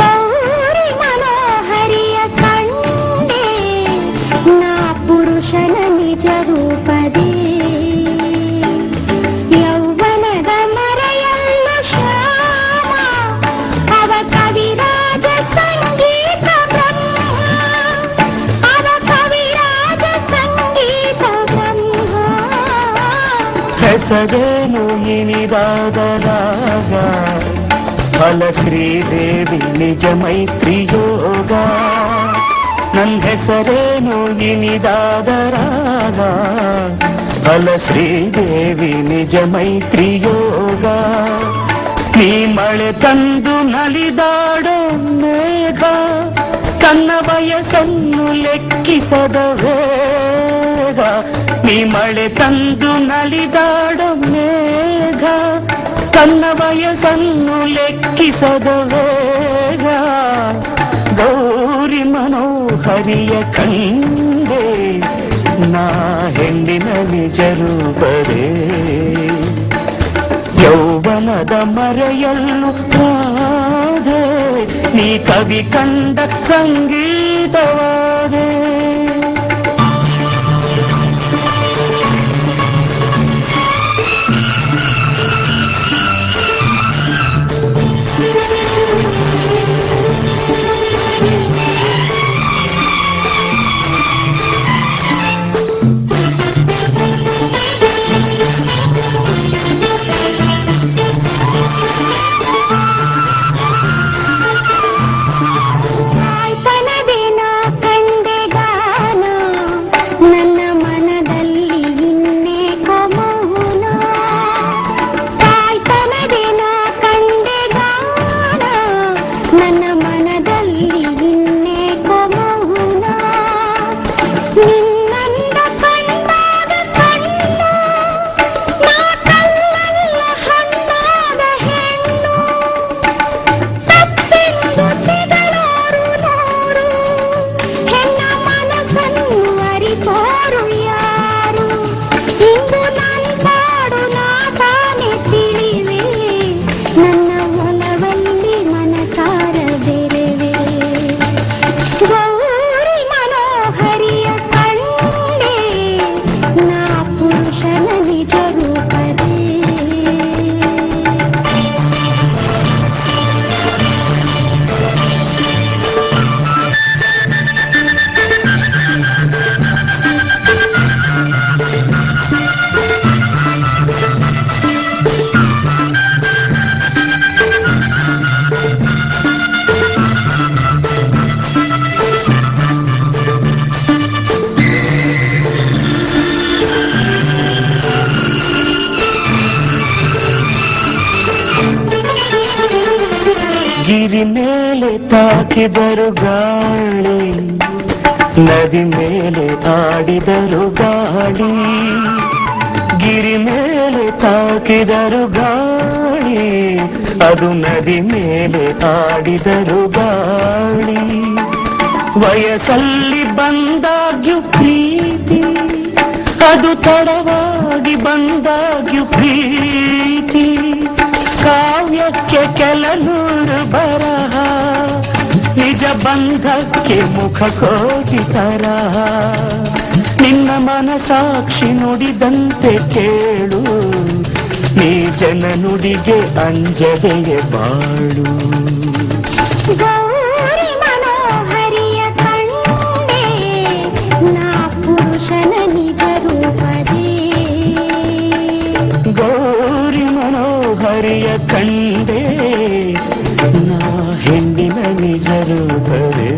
गौरी मनोहरि ना पुरुषन निजरूपदि ಹೆಸರೇನು ಇನಿದಾದ ರಾಗ ಫಲ ಶ್ರೀದೇವಿ ನಿಜ ಮೈತ್ರಿ ಯೋಗ ನನ್ ಹೆಸರೇನು ಇನಿದಾದ ರಾಗ ಫಲ ಶ್ರೀದೇವಿ ನಿಜ ಮೈತ್ರಿ ಯೋಗ ನೀ ಮಳೆ ತಂದು ನಲಿದಾಡೋ ಮೇಘ ತನ್ನ ವಯಸ್ಸನ್ನು ಲೆಕ್ಕಿಸದ ವೇಗ ನೀ ಮಳೆ ತಂದು ನಲಿದಾಡೋ ಮೇಘ ತನ್ನ ವಯಸ್ಸನ್ನು ಲೆಕ್ಕಿಸದ ವೇಗ ಗೌರಿ ಮನೋಹರಿಯ ಕಂಡೆ ನಾ ಹೆಣ್ಣಿನ ನಿಜ ರೂಪದೇ ಯೌವನದ ಮರೆಯಲ್ಲು ರಾಧೆ ನೀ ಕವಿ ಕಂಡ ಸಂಗೀತವಾದೆ me to ಗಿರಿ ಮೇಲೆ ತಾಕಿದರು ಗಾಳಿ. ನದಿ ಮೇಲೆ ಆಡಿದರು ಗಾಳಿ. ಗಿರಿ ಮೇಲೆ ತಾಕಿದರು ಗಾಳಿ. ಅದು ನದಿ ಮೇಲೆ ಆಡಿದರು ಗಾಳಿ. ವಯಸ್ಸಲ್ಲಿ ಬಂದಾಗ್ಯೂ ಪ್ರೀತಿ. ಅದು ತಡವಾಗಿ ಬಂದಾಗ್ಯೂ ಪ್ರೀತಿ. ಕಾವ್ಯಕ್ಕೆ ಕೆಲನೂರು ಬರಹ, ನಿಜ ಬಂಧಕ್ಕೆ ಮುಖ ಕೋಟಿ ತರಹ. ನಿನ್ನ ಮನಸಾಕ್ಷಿ ನುಡಿದಂತೆ ಕೇಳು, ನೀ ಜನ ನುಡಿಗೆ ಬಾಳು. ಮನೋಹರಿಯ ಕಂಡೆ ನಾ ಹೆಣ್ಣಿನ ನಿಜ ರೂಪವೇ